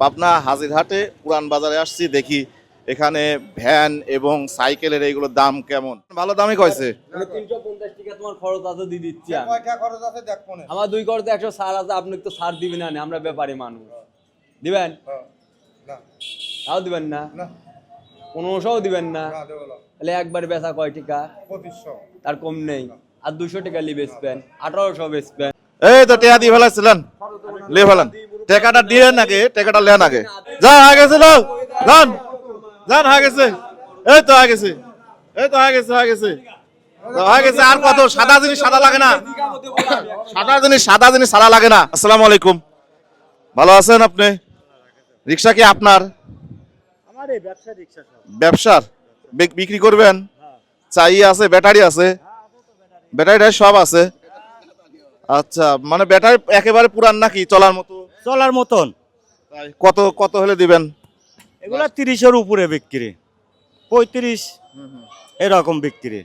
পাবনা হাজিরহাটে পুরান বাজারে আসছি দেখি এখানে ভ্যান এবং সাইকেলের এইগুলোর দাম কেমন? ভালো দামই কয়েছে তিনশো পঞ্চাশ টাকা তোমার খরচ আছে দিয়ে দিচ্ছি খরচ আছে দেখ আমার দুই করতে একশো সার আছে আপনি তো সার দিবেন না আমরা ব্যাপারী মানুষ। দিবেন? তাও দিবেন না? পনেরোশোও দিবেন না? তাহলে একবার বেচা কয় টাকা? পঁচিশশো। তার কম নেই। আর দুশো টাকা লি বেচবেন আঠারোশো বেচবেন। এই তো টেকা দিয়ে ফেলাইছিলেন। লিয়ে ফেলান। টেকাটা দিয়ে নাকি টেকাটা লেন আগে। যা হয়ে গেছে লোক। যান যান হয়ে গেছে। এই তো হয়ে গেছে। এই তো হয়ে গেছে হয়ে গেছে। তো হয়ে গেছে আর কত? সাদা জিনিস সাদা লাগে না। সাদা জিনিস সাদা জিনিস সাদা লাগে না। আসসালামু আলাইকুম। ভালো আছেন আপনি? রিক্সা কি আপনার? ব্যবসার বিক- বিক্রি করবেন? চাই আছে ব্যাটারি আছে? ব্যাটারি সব আছে। আচ্ছা মানে ব্যাটারি একেবারে পুরান নাকি? চলার মতো? চলার মতন। তাই কত কত হলে দিবেন? এগুলা তিরিশের উপরে বিক্রি। পঁয়ত্রিশ এরকম বিক্রি।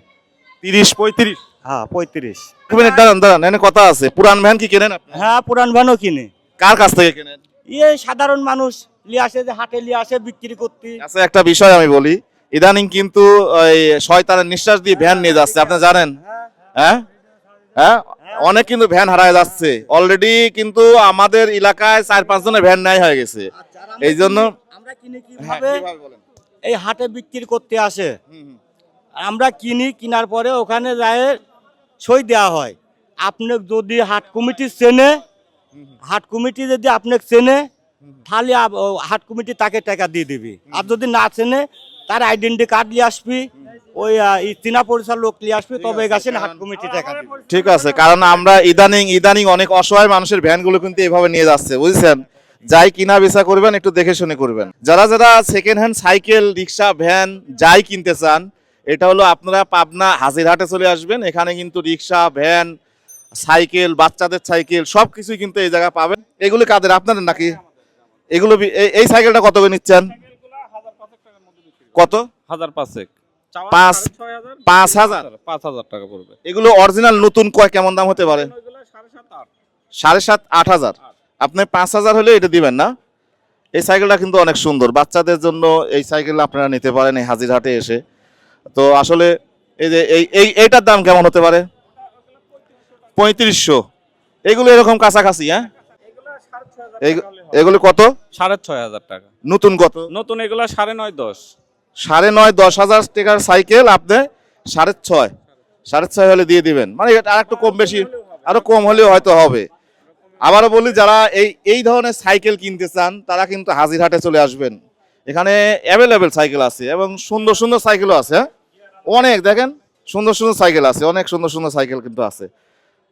তিরিশ পঁয়ত্রিশ? হ্যাঁ পঁয়ত্রিশ। এক মিনিট দাঁড়ান দাঁড়ান এনে কথা আছে। পুরান ভ্যান কি কেনেন আপনি? হ্যাঁ পুরান ভানও কিনে। কার কাছ থেকে কেনেন? ইয়ে সাধারণ মানুষ লিয়ে আসে যে হাটে লিয়ে আসে বিক্রি করতে। আচ্ছা একটা বিষয় আমি বলি। ইদানিং কিন্তু ওই শয়তানের নিঃশ্বাস দিয়ে ভ্যান নিয়ে যাচ্ছে আপনি জানেন? হ্যাঁ? হ্যাঁ? অনেক কিন্তু ভ্যান হারায় যাচ্ছে। অলরেডি কিন্তু আমাদের এলাকায় চার পাঁচ জনের ভ্যান নাই হয়ে গেছে। এই জন্য আমরা কিনে হ্যাঁ, কীভাবে এই হাটে বিক্রি করতে আসে। আমরা কিনি কেনার পরে ওখানে যায় সই দেওয়া হয়। আপনি যদি হাট কমিটি চেনে হাট কমিটি যদি আপনাকে চেনে তাহলে হাট কমিটি তাকে টাকা দিয়ে দিবি। আর যদি না চেনে তার আইডেন্টি কার্ড নিয়ে আসবি। ওই চীনা পরিচয় লোক নিয়ে আসবি তবে গেছেন হাট কমিটি টাকা ঠিক আছে কারণ আমরা ইদানিং ইদানিং অনেক অসহায় মানুষের ভ্যানগুলো কিন্তু এভাবে নিয়ে যাচ্ছে বুঝছেন? যাই কিনা বেচা করবেন একটু দেখে শুনে করবেন। যারা যারা second hand cycle rickshaw van যাই কিনতে চান এটা হলো আপনারা পাবনা হাজিরহাটে চলে আসবেন এখানে কিন্তু রিক্সা ভ্যান সাইকেল বাচ্চাদের সাইকেল সব কিছুই কিন্তু এই জায়গায় পাবেন। এগুলো কাদের আপনাদের নাকি? এগুলো এই- সাইকেলটা কত করে নিচ্ছেন? কত? হাজার পাঁচেক। পাঁচ পাঁচ হাজার? পাঁচ হাজার টাকা পড়বে। এগুলো অরিজিনাল নতুন কয় কেমন দাম হতে পারে? সাড়ে সাত আট। হাজার? আপনি পাঁচ হাজার হলে এটা দিবেন না? এই সাইকেলটা কিন্তু অনেক সুন্দর। বাচ্চাদের জন্য এই সাইকেল আপনারা নিতে পারেন এই হাজিরহাটে এসে। তো আসলে এই যে এই এই এইটার দাম কেমন হতে পারে? পঁয়ত্রিশশো। এগুলো এরকম কাছাকাছি হ্যাঁ? এগু- এগুলো কত? সাড়ে ছয় হাজার টাকা। নতুন কত? নতুন এগুলো সাড়ে নয় দশ। সাড়ে নয়, দশ হাজার টাকার সাইকেল আপনি সাড়ে ছয়। সাড়ে ছয় হলে দিয়ে দিবেন। মানে এটা আর একটু কম বেশি, আরও কম হলেও হয়তো হবে। আবারও বলি, যারা এই এই ধরনের সাইকেল কিনতে চান, তারা কিন্তু হাজিরহাটে চলে আসবেন। এখানে অ্যাভেলেবেল সাইকেল আছে এবং সুন্দর সুন্দর সাইকেলও আছে হ্যাঁ? অনেক, দেখেন, সুন্দর সুন্দর সাইকেল আছে, অনেক সুন্দর সুন্দর সাইকেল কিন্তু আছে।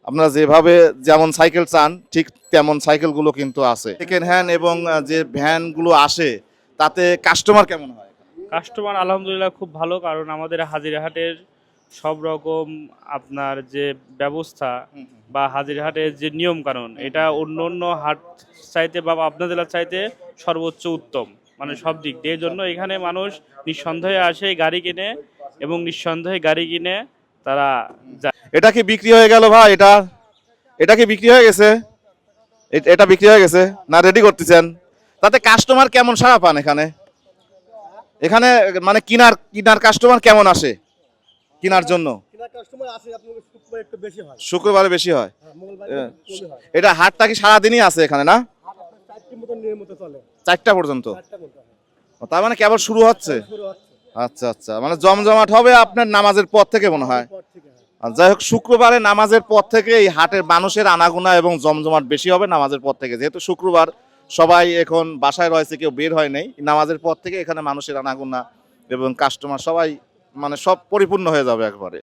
আপনারা যেভাবে যেমন সাইকেল চান, ঠিক তেমন সাইকেলগুলো কিন্তু আছে। সেকেন্ড হ্যান্ড এবং যে ভ্যানগুলো আসে, তাতে কাস্টমার কেমন হয়? কাস্টমার আলহামদুলিল্লাহ খুব ভালো কারণ আমাদের হাজিরহাটের সব রকম আপনার যে ব্যবস্থা বা হাজিরহাটের যে নিয়ম কানুন এটা অন্য অন্য হাট চাইতে বা আপনাদের জেলার চাইতে সর্বোচ্চ উত্তম মানে সব দিক দিয়ে। এই জন্য এখানে মানুষ নিঃসন্দেহে আসে গাড়ি কিনে এবং নিঃসন্দেহে গাড়ি কিনে তারা যায়। এটা কি বিক্রি হয়ে গেল ভাই? এটা এটা কি বিক্রি হয়ে গেছে? এটা বিক্রি হয়ে গেছে? না রেডি করতেছেন? তাতে কাস্টমার কেমন সাড়া পান এখানে? এখানে মানে কিনার কিনার কাস্টমার কেমন আসে? কিনার জন্য? শুক্রবারে বেশি হয়। এটা হাটটা কি সারাদিনই আছে এখানে না? চারটা পর্যন্ত? তার মানে কেবল শুরু হচ্ছে? আচ্ছা আচ্ছা মানে জমজমাট হবে আপনার নামাজের পর থেকে মনে হয়। আর যাই হোক শুক্রবারে নামাজের পর থেকে এই হাটের মানুষের আনাগোনা এবং জমজমাট বেশি হবে নামাজের পর থেকে যেহেতু শুক্রবার সবাই এখন বাসায় রয়েছে, কেউ বের হয় নাই। নামাজের পর থেকে এখানে মানুষের আনাগোনা এবং কাস্টমার সবাই মানে সব পরিপূর্ণ হয়ে যাবে একবারে।